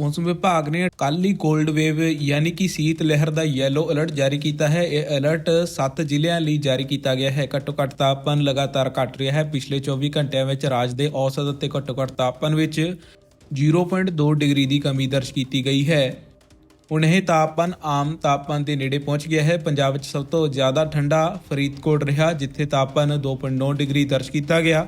ਮੌਸਮ ਵਿਭਾਗ ਨੇ ਕੱਲ੍ਹ ਹੀ ਕੋਲਡ ਵੇਵ ਯਾਨੀ ਕਿ ਸੀਤ ਲਹਿਰ ਦਾ ਯੈਲੋ ਅਲਰਟ ਜਾਰੀ ਕੀਤਾ ਹੈ। ਇਹ ਅਲਰਟ 7 ਜ਼ਿਲ੍ਹਿਆਂ ਲਈ ਜਾਰੀ ਕੀਤਾ ਗਿਆ ਹੈ। ਘੱਟੋ ਘੱਟ ਤਾਪਮਾਨ ਲਗਾਤਾਰ ਘਟ ਰਿਹਾ ਹੈ। ਪਿਛਲੇ 24 ਘੰਟਿਆਂ ਵਿੱਚ ਰਾਜ ਦੇ ਔਸਤ ਅਤੇ ਘੱਟੋ ਘੱਟ ਤਾਪਮਾਨ ਵਿੱਚ 0.2 ਡਿਗਰੀ ਦੀ ਕਮੀ ਦਰਜ ਕੀਤੀ ਗਈ ਹੈ। ਹੁਣ ਇਹ ਤਾਪਮਾਨ ਆਮ ਤਾਪਮਾਨ ਦੇ ਨੇੜੇ ਪਹੁੰਚ ਗਿਆ ਹੈ। ਪੰਜਾਬ ਵਿੱਚ ਸਭ ਤੋਂ ਜ਼ਿਆਦਾ ਠੰਡਾ ਫਰੀਦਕੋਟ ਰਿਹਾ, ਜਿੱਥੇ ਤਾਪਮਾਨ 2.9 ਡਿਗਰੀ ਦਰਜ ਕੀਤਾ ਗਿਆ।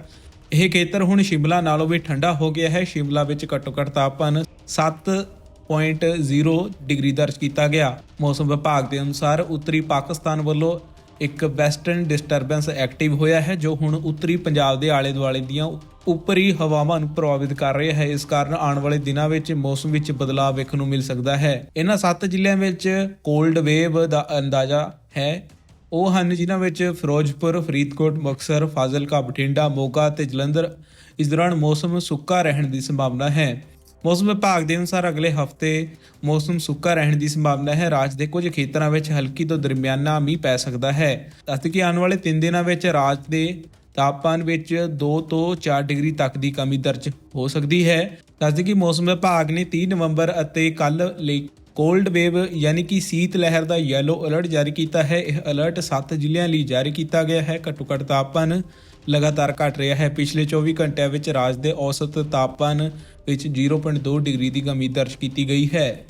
ਇਹ ਖੇਤਰ ਹੁਣ ਸ਼ਿਮਲਾ ਨਾਲੋਂ ਵੀ ਠੰਡਾ ਹੋ ਗਿਆ ਹੈ। ਸ਼ਿਮਲਾ ਵਿੱਚ ਘੱਟੋ ਘੱਟ ਤਾਪਮਾਨ 7.0 ਡਿਗਰੀ ਦਰਜ ਕੀਤਾ ਗਿਆ। ਮੌਸਮ ਵਿਭਾਗ ਦੇ ਅਨੁਸਾਰ ਉੱਤਰੀ ਪਾਕਿਸਤਾਨ ਵੱਲੋਂ ਇੱਕ ਵੈਸਟਰਨ ਡਿਸਟਰਬੈਂਸ ਐਕਟਿਵ ਹੋਇਆ ਹੈ, ਜੋ ਹੁਣ ਉੱਤਰੀ ਪੰਜਾਬ ਦੇ ਆਲੇ ਦੁਆਲੇ ਦੀਆਂ ਉੱਪਰੀ ਹਵਾਵਾਂ ਨੂੰ ਪ੍ਰਭਾਵਿਤ ਕਰ ਰਿਹਾ ਹੈ। ਇਸ ਕਾਰਨ ਆਉਣ ਵਾਲੇ ਦਿਨਾਂ ਵਿੱਚ ਮੌਸਮ ਵਿੱਚ ਬਦਲਾਅ ਵੇਖਣ ਨੂੰ ਮਿਲ ਸਕਦਾ ਹੈ। ਇਹਨਾਂ ਸੱਤ ਜ਼ਿਲ੍ਹਿਆਂ ਵਿੱਚ ਕੋਲਡ ਵੇਵ ਦਾ ਅੰਦਾਜ਼ਾ ਹੈ। ਉਹ ਹਨ ਜਿਨ੍ਹਾਂ ਵਿੱਚ ਫਿਰੋਜ਼ਪੁਰ, ਫਰੀਦਕੋਟ, ਮੁਕਤਸਰ, ਫਾਜ਼ਿਲਕਾ, ਬਠਿੰਡਾ, ਮੋਗਾ ਤੇ ਜਲੰਧਰ ਇਸ ਦੌਰਾਨ ਮੌਸਮ ਸੁੱਕਾ ਰਹਿਣ ਦੀ ਸੰਭਾਵਨਾ ਹੈ। ਮੌਸਮ ਵਿਭਾਗ ਦੇ ਅਨੁਸਾਰ ਅਗਲੇ ਹਫ਼ਤੇ ਮੌਸਮ ਸੁੱਕਾ ਰਹਿਣ ਦੀ ਸੰਭਾਵਨਾ ਹੈ। ਰਾਜ ਦੇ ਕੁਝ ਖੇਤਰਾਂ ਵਿੱਚ ਹਲਕੀ ਤੋਂ ਦਰਮਿਆਨਾ ਮੀਂਹ ਪੈ ਸਕਦਾ ਹੈ। ਦੱਸਦੇ ਕਿ ਆਉਣ ਵਾਲੇ 3 ਦਿਨਾਂ ਵਿੱਚ ਰਾਜ ਦੇ ਤਾਪਮਾਨ ਵਿੱਚ 2 ਤੋਂ 4 ਡਿਗਰੀ ਤੱਕ ਦੀ ਕਮੀ ਦਰਜ ਹੋ ਸਕਦੀ ਹੈ। ਦੱਸਦੇ ਕਿ ਮੌਸਮ ਵਿਭਾਗ ਨੇ 30 ਨਵੰਬਰ ਅਤੇ ਕੱਲ ਲਈ ਕੋਲਡ ਵੇਵ ਯਾਨੀ ਕਿ ਸੀਤ ਲਹਿਰ ਦਾ ਯੈਲੋ ਅਲਰਟ ਜਾਰੀ ਕੀਤਾ ਹੈ। ਇਹ ਅਲਰਟ 7 ਜ਼ਿਲ੍ਹਿਆਂ ਲਈ ਜਾਰੀ ਕੀਤਾ ਗਿਆ ਹੈ। ਘੱਟੋ ਘੱਟ ਤਾਪਮਾਨ ਲਗਾਤਾਰ ਘਟ ਰਿਹਾ ਹੈ। ਪਿਛਲੇ 24 ਘੰਟਿਆਂ ਵਿੱਚ ਰਾਜ ਦੇ ਔਸਤ ਤਾਪਮਾਨ ਵਿੱਚ 0.2 ਡਿਗਰੀ ਦੀ ਕਮੀ ਦਰਜ ਕੀਤੀ ਗਈ ਹੈ।